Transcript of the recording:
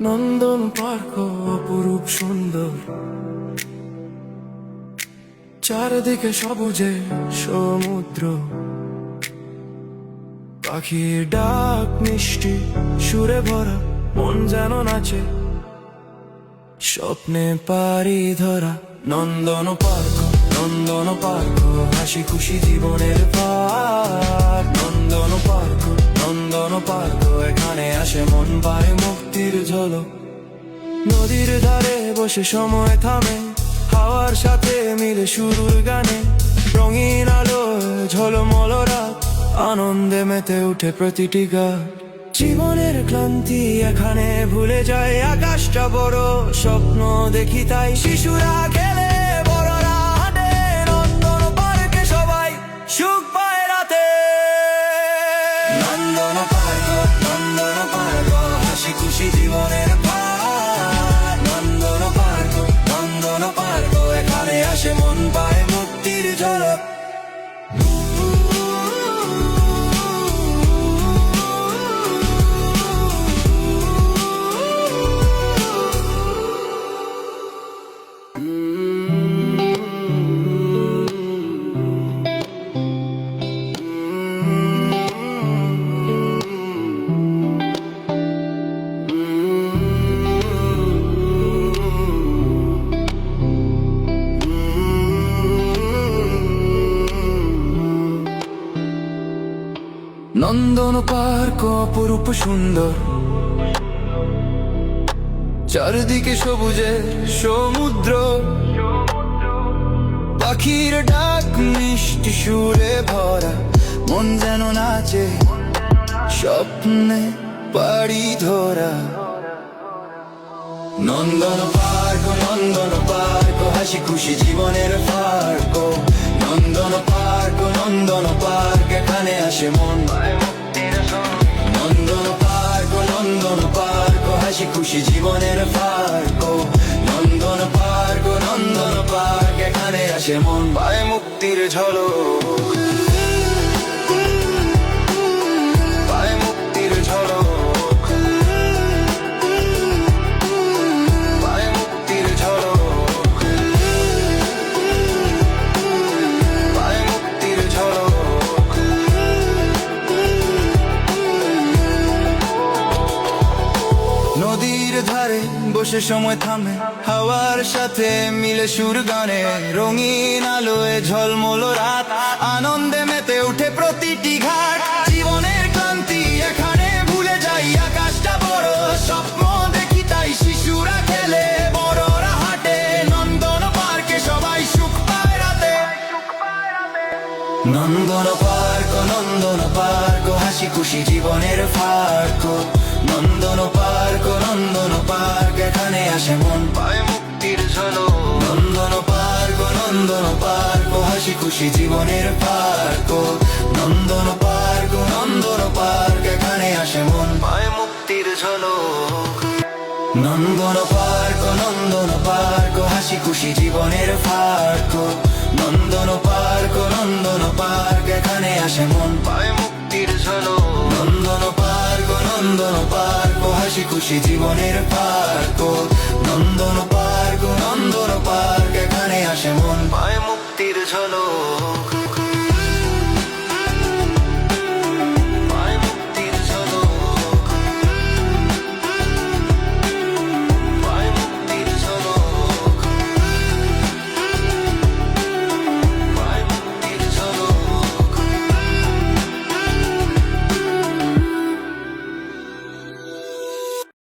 নন্দন park অপরূপ সুন্দর। চারদিকে সবুজে সমুদ্র। পাখির ডাক মিষ্টি, সুরে ভরা, মন যেন নাচে। স্বপ্নে পারি ধরা, নন্দন পার্ক নন্দন পার্ক, হাসি খুশি জীবনের park Nandan park Nandan park. আসে মন পায় মুক্তির ঝলক। নদীর ধারে বসে সময় থামে, হাওয়ার সাথে মিলে শুরুর গানে। রঙিন আলো, ঝলমল রাত, আনন্দে মেতে উঠে প্রতিটি গান। জীবনের ক্লান্তি এখানে ভুলে যায়, আকাশটা বড় স্বপ্ন দেখি তাই। শিশুরা খেলে বড়রা হাঁটে, নন্দন পার্কে সবাই সুখ নন্দন পার্ক নন্দন পার্ক, হাসি খুশি জীবনের পার নন্দন পার্ক নন্দন পার্ক, এখানে আসে মন পায় নন্দন পার্ক, অপরূপ সুন্দর। চারিদিকে সবুজে সমুদ্র। পাখির ডাক মিষ্টি সুরে ভরা। মন যেন নাচে, স্বপ্নে পাড়ি ধরা। নন্দন পার্ক নন্দন পার্ক, হাসি খুশি জীবনের park Nandan park Nandan park. আসে মন। নন্দন পার্ক নন্দন পার্ক, হাসি খুশি জীবনের park Nandan park Nandan park, এখানে আসে মন। পায় মুক্তির ঝলক। বসে সময় থামে। হাওয়ার সাথে মিলে সুর গানে। রঙিন আলোয় ঝলমল রাত। আনন্দে মেতে উঠে প্রতিটি ঘাট। জীবনের ক্লান্তি এখানে ভুলে যাই। আকাশটা বড়, স্বপ্ন দেখি তাই শিশুরা খেলে। বড়রা হাটে, নন্দন পার্কে সবাই সুখ পায় রাতে। নন্দন পার্ক নন্দন পার্ক হাসি খুশি জীবনের park Nandan park Nandan park এখানে আসে মন পায় মুক্তির ঝলক নন্দন পার্ক নন্দন পার্ক হাসি খুশি জীবনের park Nandan park Nandan park এখানে আসে মন পায় মুক্তির ঝলক নন্দন পার্ক নন্দন পার্ক হাসি খুশি জীবনের park Nandan park Nandan park এখানে আসে মন পায় মুক্তির খুশি জীবনের park Nandan park Nandan park.